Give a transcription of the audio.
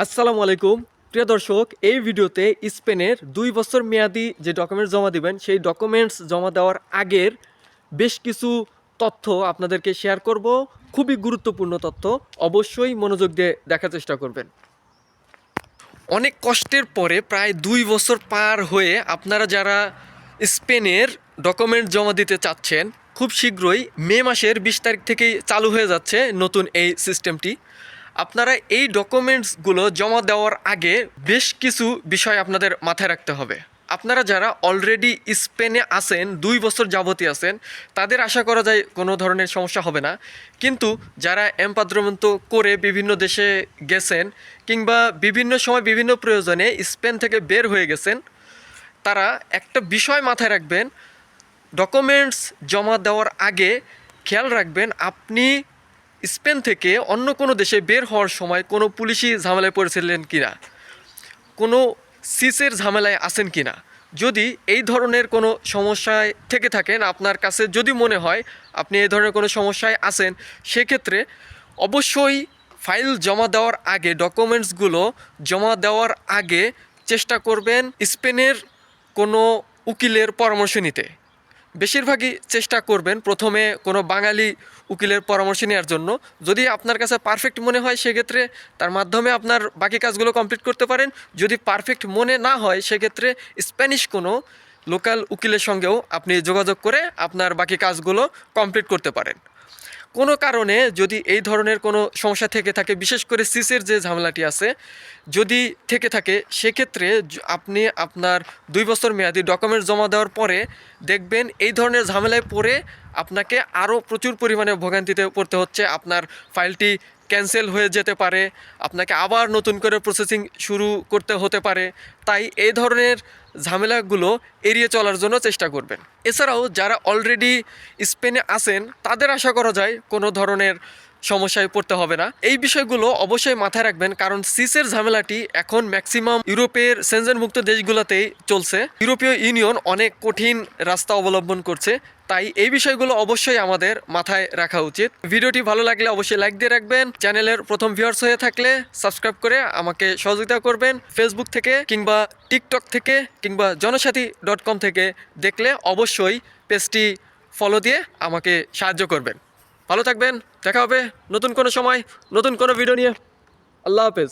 আসসালামু আলাইকুম। প্রিয় দর্শক, এই ভিডিওতে স্পেনের দুই বছর মেয়াদি যে ডকুমেন্টস জমা দিবেন, সেই ডকুমেন্টস জমা দেওয়ার আগের বেশ কিছু তথ্য আপনাদেরকে শেয়ার করব। খুবই গুরুত্বপূর্ণ তথ্য, অবশ্যই মনোযোগ দিয়ে দেখার চেষ্টা করবেন। অনেক কষ্টের পরে প্রায় দুই বছর পার হয়ে আপনারা যারা স্পেনের ডকুমেন্ট জমা দিতে চাচ্ছেন, খুব শীঘ্রই মে মাসের বিশ তারিখ থেকেই চালু হয়ে যাচ্ছে নতুন এই সিস্টেমটি। আপনারা এই ডকুমেন্টসগুলো জমা দেওয়ার আগে বেশ কিছু বিষয় আপনাদের মাথায় রাখতে হবে। আপনারা যারা অলরেডি স্পেনে আছেন, দুই বছর যাবতীয় আছেন, তাদের আশা করা যায় কোনো ধরনের সমস্যা হবে না। কিন্তু যারা এমপাদ্রমন্ত করে বিভিন্ন দেশে গেছেন কিংবা বিভিন্ন সময় বিভিন্ন প্রয়োজনে স্পেন থেকে বের হয়ে গেছেন, তারা একটা বিষয় মাথায় রাখবেন ডকুমেন্টস জমা দেওয়ার আগে খেয়াল রাখবেন, আপনি স্পেন থেকে অন্য কোনো দেশে বের হওয়ার সময় কোনো পুলিশি ঝামেলায় পড়েছিলেন কিনা? কোনো সিসের ঝামেলায় আছেন কিনা? যদি এই ধরনের কোনো সমস্যায় থেকে থাকেন, আপনার কাছে যদি মনে হয় আপনি এই ধরনের কোনো সমস্যায় আছেন, সেক্ষেত্রে অবশ্যই ফাইল জমা দেওয়ার আগে, ডকুমেন্টসগুলো জমা দেওয়ার আগে চেষ্টা করবেন স্পেনের কোনো উকিলের পরামর্শ নিতে। বেশিরভাগই চেষ্টা করবেন প্রথমে কোনো বাঙালি উকিলের পরামর্শ নেওয়ার জন্য। যদি আপনার কাছে পারফেক্ট মনে হয়, সেক্ষেত্রে তার মাধ্যমে আপনার বাকি কাজগুলো কমপ্লিট করতে পারেন। যদি পারফেক্ট মনে না হয়, সেক্ষেত্রে স্প্যানিশ কোনো লোকাল উকিলের সঙ্গেও আপনি যোগাযোগ করে আপনার বাকি কাজগুলো কমপ্লিট করতে পারেন। কোনো কারণে যদি এই ধরনের কোনো সমস্যা থেকে থাকে, বিশেষ করে সিসের যে ঝামেলাটি আছে, যদি থেকে থাকে, সেক্ষেত্রে আপনি আপনার দুই বছর মেয়াদি ডকুমেন্ট জমা দেওয়ার পরে দেখবেন এই ধরনের ঝামেলায় পড়ে আপনাকে আরও প্রচুর পরিমাণে ভোগান্তিতে পড়তে হচ্ছে। আপনার ফাইলটি ক্যান্সেল হয়ে যেতে পারে, আপনাকে আবার নতুন করে প্রসেসিং শুরু করতে হতে পারে, তাই এই ধরনের ঝামেলাগুলো এড়িয়ে চলার জন্য চেষ্টা করবেন। এছাড়াও যারা অলরেডি স্পেনে আছেন, তাদের আশা করা যায় কোনো ধরনের সমস্যায় পড়তে হবে না। এই বিষয়গুলো অবশ্যই মাথায় রাখবেন, কারণ সিসের ঝামেলাটি এখন ম্যাক্সিমাম ইউরোপের সেনজেনমুক্ত দেশগুলোতেই চলছে। ইউরোপীয় ইউনিয়ন অনেক কঠিন রাস্তা অবলম্বন করছে, তাই এই বিষয়গুলো অবশ্যই আমাদের মাথায় রাখা উচিত। ভিডিওটি ভালো লাগলে অবশ্যই লাইক দিয়ে রাখবেন। চ্যানেলের প্রথম ভিউয়ার্স হয়ে থাকলে সাবস্ক্রাইব করে আমাকে সহযোগিতা করবেন। ফেসবুক থেকে কিংবা টিকটক থেকে কিংবা জনসাথী ডট কম থেকে দেখলে অবশ্যই পেজটি ফলো দিয়ে আমাকে সাহায্য করবেন। ভালো থাকবেন দেখা হবে নতুন কোনো সময় নতুন কোনো ভিডিও নিয়ে। আল্লাহ হাফেজ।